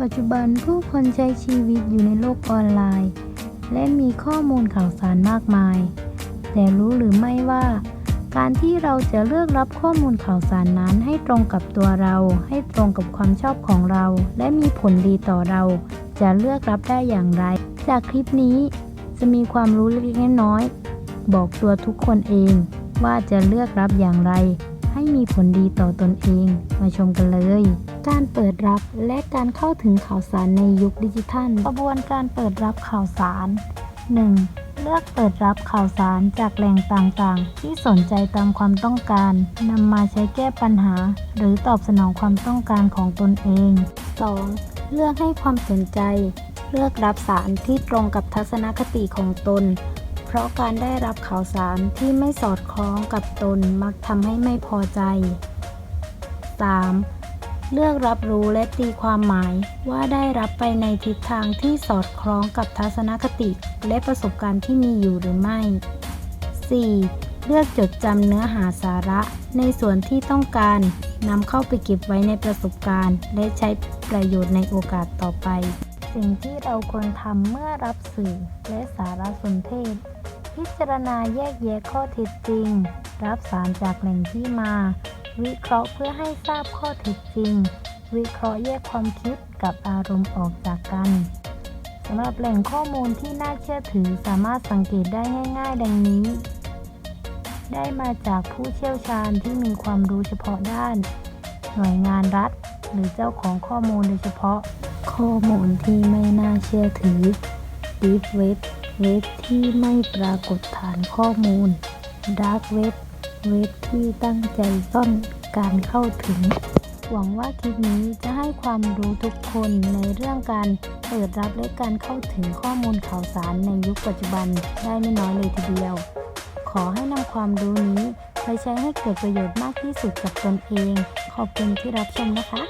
ปัจจุบันผู้คนใช้ชีวิตอยู่ในโลกออนไลน์ และมีข้อมูลข่าวสารมากมาย แต่รู้หรือไม่ว่า การที่เราจะเลือกรับข้อมูลข่าวสารนั้นให้ตรงกับตัวเรา ให้ตรงกับความชอบของเรา และมีผลดีต่อเรา จะเลือกรับได้อย่างไร จากคลิปนี้จะมีความรู้เล็กๆน้อยๆบอกตัวทุกคนเองว่าจะเลือกรับอย่างไร ให้มีผลดีต่อตนเอง มาชมกันเลย การเปิดรับและการเข้าถึงข่าวสารในยุคดิจิทัล กระบวนการเปิดรับข่าวสาร 1. เลือกเปิดรับข่าวสารจากแหล่งต่างๆ ที่สนใจตามความต้องการนำมาใช้แก้ปัญหา หรือตอบสนองความต้องการของตนเอง 2. เลือกให้ความสนใจ เลือกรับสารที่ตรงกับทัศนคติของตน เพราะการได้รับข่าวสารที่ไม่สอดคล้องกับตนมักทำให้ไม่พอใจ 3. เลือกรับรู้และตีความหมายว่าได้รับไปในทิศทางที่สอดคล้องกับทัศนคติ และประสบการณ์ที่มีอยู่หรือไม่ 4. เลือกจดจำเนื้อหาสาระในส่วนที่ต้องการนำเข้าไปเก็บไว้ในประสบการณ์ และใช้ประโยชน์ในโอกาสต่อไป สิ่งที่เราควรทำเมื่อรับสื่อและสารสนเทศ พิจารณาแยกแยะข้อเท็จจริง รับสารจากแหล่งที่มา วิเคราะห์เพื่อให้ทราบข้อเท็จจริง วิเคราะห์แยกความคิดกับอารมณ์ออกจากกันสำหรับแหล่งข้อมูลที่น่าเชื่อถือสามารถสังเกตได้ง่ายๆ ดังนี้ ได้มาจากผู้เชี่ยวชาญที่มีความรู้เฉพาะด้าน หน่วยงานรัฐ หรือเจ้าของข้อมูลโดยเฉพาะ ข้อมูลที่ไม่น่าเชื่อถือ Deep Web เว็บที่ไม่ปรากฏฐานข้อมูล Dark Web เว็บที่ตั้งใจซ่อนการเข้าถึง หวังว่าคลิปนี้จะให้ความรู้ทุกคนในเรื่องการเปิดรับและการเข้าถึงข้อมูลข่าวสารในยุคปัจจุบันได้ไม่น้อยเลยทีเดียว ขอให้นำความรู้นี้ไปใช้ให้เกิดประโยชน์มากที่สุดกับตนเอง ขอบคุณที่รับชมนะคะ